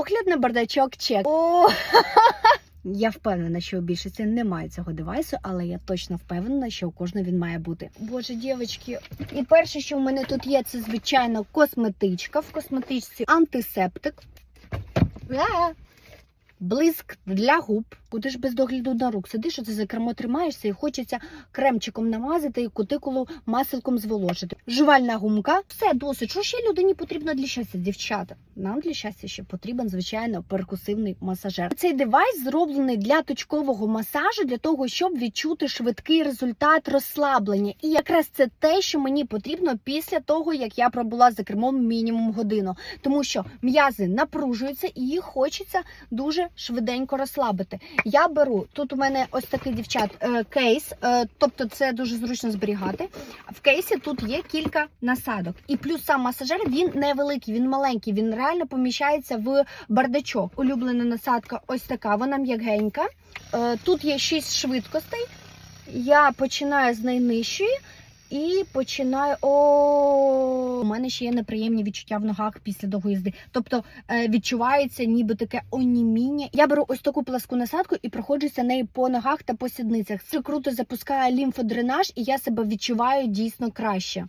Огляд на бардачок чек. О, Я впевнена, що у більшості немає цього девайсу, але я точно впевнена, що у кожного він має бути. Боже, дівчатки. І перше, що в мене тут є, це звичайно косметичка. В косметичці антисептик. Блиск для губ. Куди ж без догляду на рук? Сидиш, оце за кермо тримаєшся і хочеться кремчиком намазати і кутикулу маселком зволожити. Жувальна гумка. Все досить. Що ще людині потрібно для щастя, дівчата? Нам для щастя ще потрібен, звичайно, перкусивний масажер. Цей девайс зроблений для точкового масажу, для того, щоб відчути швидкий результат розслаблення. І якраз це те, що мені потрібно після того, як я пробула за кермом мінімум годину, тому що м'язи напружуються і їх хочеться дуже швиденько розслабити. Я беру тут. У мене ось такий дівчат е, кейс, е, тобто це дуже зручно зберігати. В кейсі тут є кілька насадок, і плюс сам масажер він невеликий, він маленький, він реально поміщається в бардачок. Улюблена насадка, ось така. Вона м'ягенька. Е, Тут є шість швидкостей. Я починаю з найнижчої. І починаю. О, у мене ще є неприємні відчуття в ногах після довгої їзди. Тобто е, відчувається ніби таке оніміння. Я беру ось таку пласку насадку і проходжуся нею по ногах та по сідницях. Це круто запускає лімфодренаж, і я себе відчуваю дійсно краще.